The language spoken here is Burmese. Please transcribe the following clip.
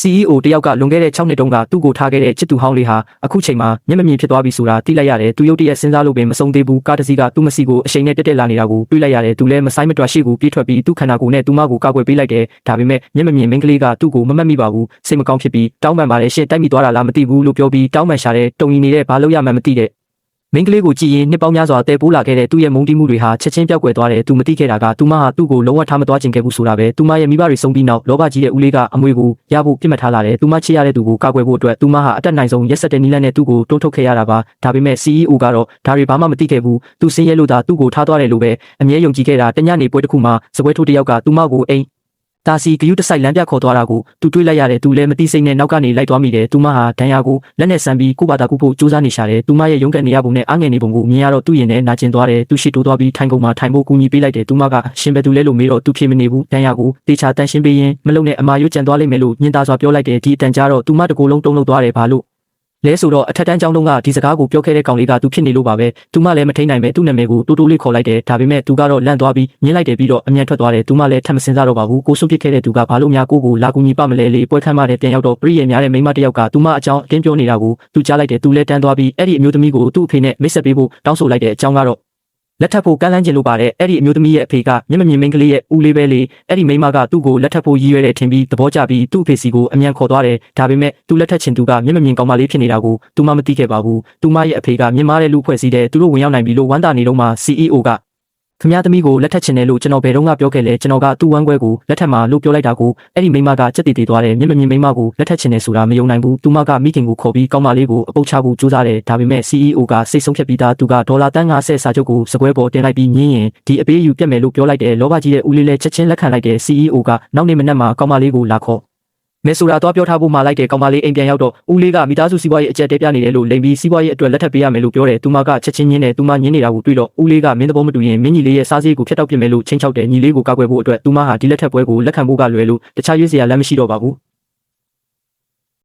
CEO တယောက်ကလွန်ခဲ့တဲ့6နှစ်တုန်းကသူ့ကိုထားခဲ့တဲ့ချစ်သူဟောင်းလေးဟာအခုချိန်မှာမျက်မမြင်ဖြစ်သွားပြီဆိုတာသိလိုက်ရတယ်သူရုတ်တရက်စဉ်းစားလို့ပင်မဆုံးသေးဘူးကားတစ်စီးကသူ့မစီကိုအချိန်နဲ့တက်တက်လာနေတာကိုတွေ့လိုက်ရတယ်သူလည်းမဆိုင်မတွရှေ့ကိုပြေးထွက်ပြီးသူ့ခန္ဓာကိုယ်နဲ့သူမကိုကာကွယ်ပေးလိုက်တယ်ဒါပေမဲ့မျက်မမြင်မိန်းကလေးကသူ့ကိုမမှတ်မိပါဘူးစိတ်မကောင်းဖြစ်ပြီးတောင်းပန်ပါတယ်ရှင့်တိုက်မိသွားတာလားမသိဘူးလို့ပြောပြီးတောင်းပန်ရှာတဲ့တုံရီနေတဲ့ဘာလို့ရမှန်းမသိတဲ့ မင်းကလေးကိုကြည့်ရင်နှစ်ပေါင်းများစွာတဲပိုးလာခဲ့တဲ့သူ့ရဲ့မုန်းတီးမှုတွေဟာချက်ချင်းပြောက်ကွယ်သွားတယ်သူမသိခဲ့တာကသူမဟာသူ့ကိုလုံးဝထားမသွားခြင်းခဲ့ဘူးဆိုတာပဲသူမရဲ့မိဘတွေဆုံးပြီးနောက်လောဘကြီးတဲ့ဦးလေးကအမွေကိုရဖို့ပြစ်မှတ်ထားလာတယ်သူမချစ်ရတဲ့သူကိုကာကွယ်ဖို့အတွက်သူမဟာအတက်နိုင်ဆုံးရက်ဆက်တဲ့နီလန်းနဲ့သူ့ကိုတွန်းထုတ်ခဲ့ရတာပါဒါပေမဲ့ CEO ကတော့ဒါတွေဘာမှမသိခဲ့ဘူးသူစင်းရဲလို့သာသူ့ကိုထားသွားတယ်လို့ပဲအမြဲယုံကြည်ခဲ့တာတညနေပွဲတစ်ခုမှာစပွဲထိုးတစ်ယောက်ကသူမကိုအိမ် တာစီဂယုတဆိုင်လမ်းပြခေါ်သွားတာကိုသူတွေးလိုက်ရတယ်သူလည်းမသိစိတ်နဲ့နောက်ကနေလိုက်သွားမိတယ်သူမဟာဒဏ်ရာကိုလက်နဲ့ဆမ်းပြီးကိုယ့်ဘာသာကုဖို့စူးစမ်းနေရှာတယ်သူမရဲ့ရုန်းကန်နေရပုံနဲ့အငယ်နေပုံကိုမြင်ရတော့သူ့ရင်ထဲနာကျင်သွားတယ်သူရှိတိုးသွားပြီးထိုင်ကုန်မှာထိုင်ဖို့ကူညီပေးလိုက်တယ်သူမကရှင်ဘယ်သူလဲလို့မေးတော့သူဖြေမနေဘူးဒဏ်ရာကိုတေချာတန်ရှင်းပေးရင်မလုံနဲ့အမာရွတ်ကြံသွားလိမ့်မယ်လို့ညင်သာစွာပြောလိုက်တယ်ဒီအတန်ကြားတော့သူမတကူလုံးတုံးလုံးသွားတယ်ဘာလို့ လဲဆိုတော့အထက်တန်းကျောင်းလုံးကဒီစကားကိုပြောခဲ့တဲ့ကောင်လေးကသူဖြစ်နေလို့ပါပဲသူမလည်းမထိန်နိုင်ပဲသူ့နာမည်ကိုတိုးတိုးလေးခေါ်လိုက်တယ်ဒါပေမဲ့သူကတော့လန့်သွားပြီးညှင်းလိုက်တယ်ပြီးတော့အမြန်ထွက်သွားတယ်သူမလည်းထပ်မစင်စားတော့ပါဘူးကိုစွန့်ပစ်ခဲ့တဲ့သူကဘာလို့များကိုကိုလာကူညီပါမလဲလေပွဲခမ်းမတဲ့ပြန်ရောက်တော့ပြည့်ရများတဲ့မိန်းမတစ်ယောက်ကသူမအကြောင်းအတင်းပြောနေတာကိုသူကြားလိုက်တယ်သူလည်းတန်းသွားပြီးအဲ့ဒီအမျိုးသမီးကိုသူ့အဖေနဲ့မိတ်ဆက်ပေးဖို့တောင်းဆိုလိုက်တဲ့အကြောင်းကတော့ လက်ထပ်ဖို့ကမ်းလှမ်းခြင်းလို့ပါတယ်အဲ့ဒီအမျိုးသမီးရဲ့အဖေကမျက်မမြင်မိန်းကလေးရဲ့ဦးလေးပဲလေအဲ့ဒီမိန်းမကသူ့ကိုလက်ထပ်ဖို့ရည်ရွယ်တဲ့ထင်ပြီးသဘောကျပြီးသူ့အဖေစီကိုအမြန်ခေါ်သွားတယ်ဒါပေမဲ့သူလက်ထပ်ချင်သူကမျက်မမြင်ကောင်းမလေးဖြစ်နေတာကိုသူမှမသိခဲ့ပါဘူးသူမရဲ့အဖေကမြင်မာတဲ့လူဖွဲ့စည်းတဲ့သူတို့ဝင်ရောက်နိုင်ပြီလို့ဝမ်းသာနေတော့မှ CEO က ခမရသမီးကိုလက်ထပ်ချင်တယ်လို့ကျွန်တော်ဘယ်တော့မှပြောခဲ့လဲကျွန်တော်ကသူ့ဝမ်းခွဲကိုလက်ထပ်မှာလို့ပြောလိုက်တာကိုအဲ့ဒီမိန်းမကစက်တည်တည်သွားတယ်မျက်မမြင်မိန်းမကိုလက်ထပ်ချင်တယ်ဆိုတာမယုံနိုင်ဘူးသူမကမိခင်ကိုခေါ်ပြီးကောင်းမလေးကိုအပုတ်ချဖို့ကြိုးစားတယ်ဒါပေမဲ့ CEO ကစိတ်ဆုံးဖြတ်ပြီးသားသူကဒေါ်လာတန်း90စာချုပ်ကိုစကွဲပေါ်တင်လိုက်ပြီးညင်းရင်ဒီအပေးယူပြတ်မယ်လို့ပြောလိုက်တယ်လောဘကြီးတဲ့ဦးလေးလည်းချက်ချင်းလက်ခံလိုက်တယ် CEO ကနောက်နေ့မနက်မှာကောင်းမလေးကိုလာခေါ် မဲဆိုတာတော့ပြောထားဖို့မှလိုက်တယ်ကောင်မလေးအိမ်ပြန်ရောက်တော့ဦးလေးကမိသားစုစီးပွားရေးအကျက်တဲပြနေတယ်လို့လိန်ပြီးစီးပွားရေးအတွက်လက်ထပ်ပေးရမယ်လို့ပြောတယ်သူမကချက်ချင်းညင်းတယ်သူမညင်းနေတာကိုတွေ့တော့ဦးလေးကမင်းသဘောမတူရင်မင်းကြီးလေးရဲ့စားစည်းကိုဖျက်တောက်ပြစ်မယ်လို့ချင်းချောက်တယ်ညီလေးကိုကောက်ွယ်ဖို့အတွက်သူမဟာဒီလက်ထပ်ပွဲကိုလက်ခံဖို့ကလွယ်လို့တခြားရွေးစရာလမ်းမရှိတော့ပါဘူး